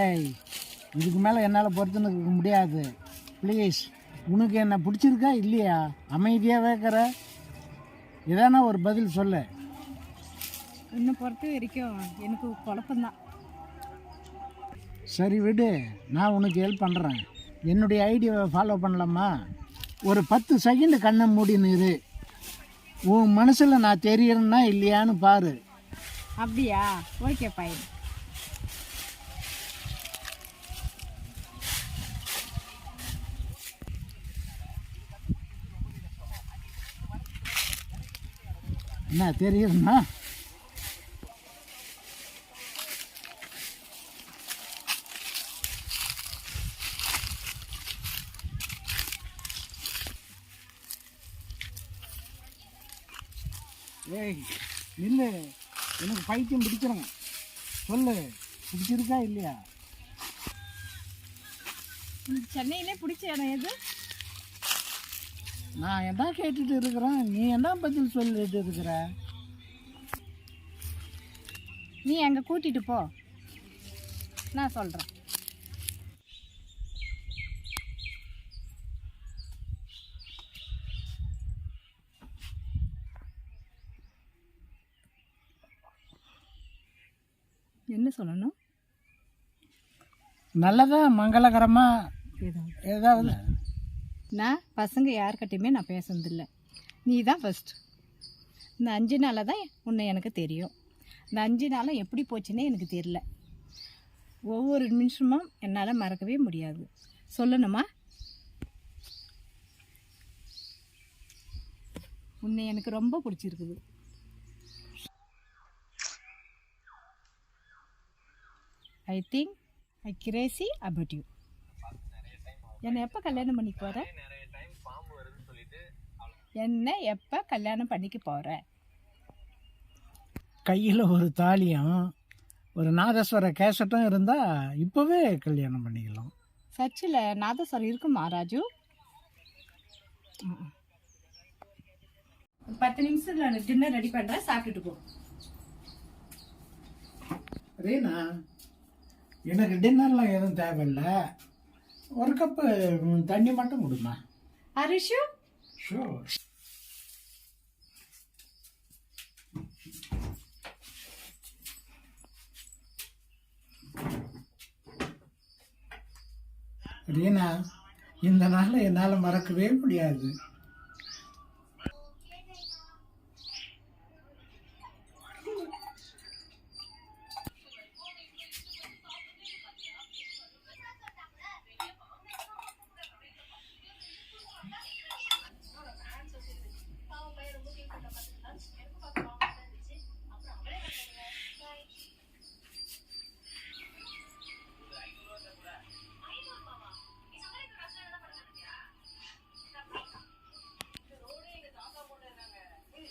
ஏய் இதுக்கு மேலே என்னால் பொறுத்துன்னு இருக்க முடியாது. ப்ளீஸ் உனக்கு என்ன பிடிச்சிருக்கா இல்லையா? அமைதியாக வைக்கிற இதானா ஒரு பதில் சொல்லு. என்னை பொறுத்த வரைக்கும் எனக்கு குழப்பம்தான். சரி விடு நான் உனக்கு ஹெல்ப் பண்ணுறேன் என்னுடைய ஐடியாவை ஃபாலோ பண்ணலாமா? ஒரு பத்து செகண்ட் கண்ணை மூடின்னு இரு உன் மனசில் நான் தெரியறேன்னா இல்லையான்னு பாரு. அப்படியா? ஓகே பையன் என்ன தெரியுதுண்ணா ஏய் நில்லு. எனக்கு பைத்தியம் பிடிச்சிருங்க சொல்லு. பிடிச்சிருக்கா இல்லையா? சென்னையிலே பிடிச்ச இடம் எது? நான் என்ன கேட்டுட்டு இருக்கிறேன்? நீ என்ன பதில் சொல்லிட்டு இருக்கிற? நீ அங்கே கூட்டிட்டு போ. நான் சொல்கிறேன் என்ன சொல்லணும்? நல்லதா மங்களகரமாக ஏதாவது. நான் பசங்க யார்கிட்டையுமே நான் பேசுனதில்லை. நீ தான் ஃபஸ்ட்டு இந்த அஞ்சு நாளாக தான் உன்னை எனக்கு தெரியும். இந்த அஞ்சு நாளும் எப்படி போச்சுன்னே எனக்கு தெரியல. ஒவ்வொரு நிமிஷமும் என்னால் மறக்கவே முடியாது. சொல்லணுமா? உன்னை எனக்கு ரொம்ப பிடிச்சிருக்குது. I think I crazy about you என்னை எப்போ கல்யாணம் பண்ணிக்க போகிற என்ன எப்போ கல்யாணம் பண்ணிக்க போகிற கையில் ஒரு தாலியும் ஒரு நாதஸ்வர கேசட்டும் இருந்தால் இப்போவே கல்யாணம் பண்ணிக்கலாம். சர்ச்சில் நாதஸ்வரம் இருக்குமா ராஜு? பத்து நிமிஷத்தில் நான் டின்னர் ரெடி பண்ணுறேன் சாப்பிட்டுட்டு போ. ரீனா எனக்கு டின்னர்லாம் எதுவும் தேவையில்லை. ஒரு கப்பு தண்ணி மட்டும் கொடுமா. ஹரிஷு ஷூர் ரீனா இந்த நாளை என்னால் மறக்கவே முடியாது.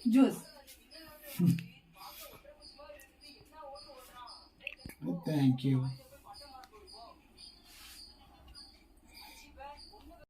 Juice thank you